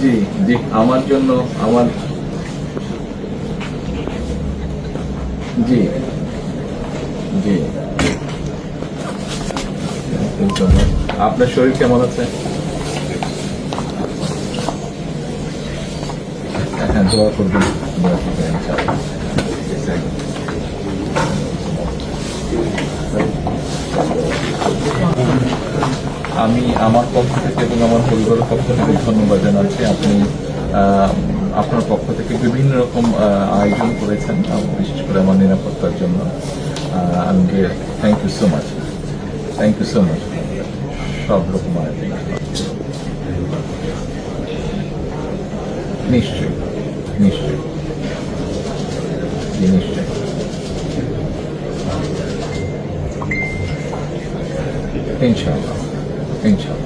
জি জি, আমার জন্য, আমার জি জি। আপনার শরীর কেমন আছে? হ্যাঁ দোয়া করবেন, দোয়া আমি আমার পক্ষ থেকে এবং আমার পরিবারের পক্ষ থেকে ধন্যবাদ জানাচ্ছি। আপনি আপনার পক্ষ থেকে বিভিন্ন রকম আয়োজন করেছেন বিশেষ করে আমার নিরাপত্তার জন্য। আমাকে thank you so much thank you so much সব রকম আয়োজন। নিশ্চয়ই নিশ্চয়ই। নিশ্চয়ই। ইনশাআল্লাহ। 更强